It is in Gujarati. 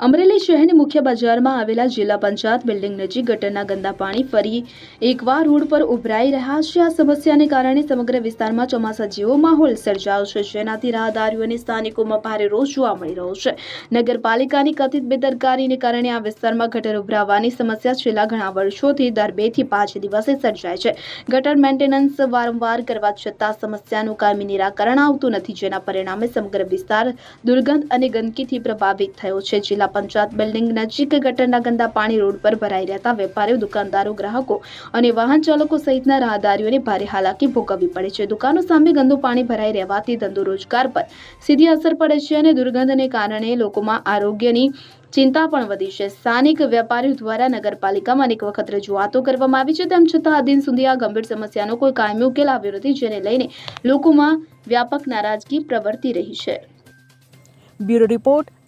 નવસારી શહેરની મુખ્ય બજારમાં આવેલા જિલ્લા પંચાયત બિલ્ડિંગ નજીક ગટરના ગંદા પાણી ફરી એકવાર રોડ પર ઉભરાઈ રહ્યા છે. આ સમસ્યાને કારણે સમગ્ર વિસ્તારમાં ચોમાસા જેવો માહોલ સર્જાયો છે. જેનાથી રાહદારીઓ અને સ્થાનિકોમાં ભારે રોષ જોવા મળી રહ્યો છે. નગરપાલિકાની કથિત બેદરકારીને કારણે આ વિસ્તારમાં ગટર ઉભરાવાની સમસ્યા છેલ્લા ઘણા વર્ષોથી દર બેથી પાંચ દિવસે સર્જાય છે. ગટર મેન્ટેનન્સ વારંવાર કરવા છતાં સમસ્યાનું કાયમી નિરાકરણ આવતું નથી, જેના પરિણામે સમગ્ર વિસ્તાર દુર્ગંધ અને ગંદકીથી પ્રભાવિત થયો છે. જિલ્લા પંચાયત બિલ્ડિંગ નજીક ગટરના ગંદા પાણી રોડ પર ભરાઈ રહેતા વેપારીઓ, દુકાનદારો, ગ્રાહકો અને વાહન ચાલકો સહિતના રાહદારીઓને ભારે હાલાકી ભોગવવી પડે છે. દુકાનો સામે ગંદુ પાણી ભરાઈ રહેવાથી ધંધો રોજગાર પર સીધી અસર પડે છે અને દુર્ગંધને કારણે લોકોમાં આરોગ્યની ચિંતા પણ વધી છે. સ્થાનિક વેપારીઓ દ્વારા નગરપાલિકામાં અનેક વખત રજૂઆતો કરવામાં આવી છે. તેમ છતાં, આ દિન સુધી આ ગંભીર સમસ્યાનો કોઈ કાયમી ઉકેલ આવ્યો નથી, જેને લઈને લોકોમાં વ્યાપક નારાજગી પ્રવર્તી રહી છે. Bureau report